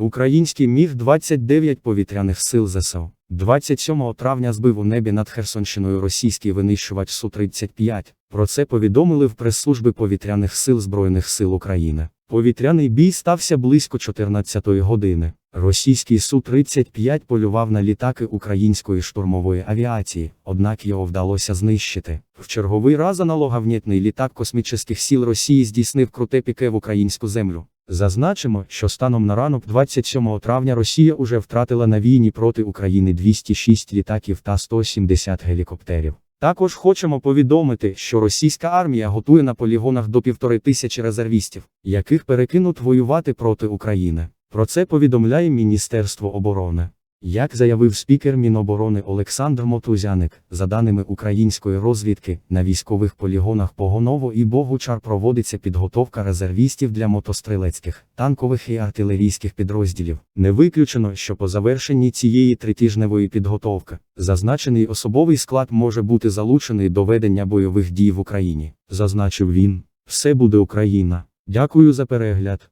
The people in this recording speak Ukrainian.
Український Міг-29 повітряних сил ЗСУ 27 травня збив у небі над Херсонщиною російський винищувач Су-35. Про це повідомили в прес-службі повітряних сил Збройних сил України. Повітряний бій стався близько 14-ї години. Російський Су-35 полював на літаки української штурмової авіації, однак його вдалося знищити. В черговий раз аналоговнітний літак космічних сил Росії здійснив круте піке в українську землю. Зазначимо, що станом на ранок 27 травня Росія уже втратила на війні проти України 206 літаків та 170 гелікоптерів. Також хочемо повідомити, що російська армія готує на полігонах до півтори тисячі резервістів, яких перекинуть воювати проти України. Про це повідомляє Міністерство оборони. Як заявив спікер Міноборони Олександр Мотузяник, за даними української розвідки, на військових полігонах Погоново і Богучар проводиться підготовка резервістів для мотострілецьких, танкових і артилерійських підрозділів. Не виключено, що по завершенні цієї тритижневої підготовки зазначений особовий склад може бути залучений до ведення бойових дій в Україні. Зазначив він, все буде Україна. Дякую за перегляд.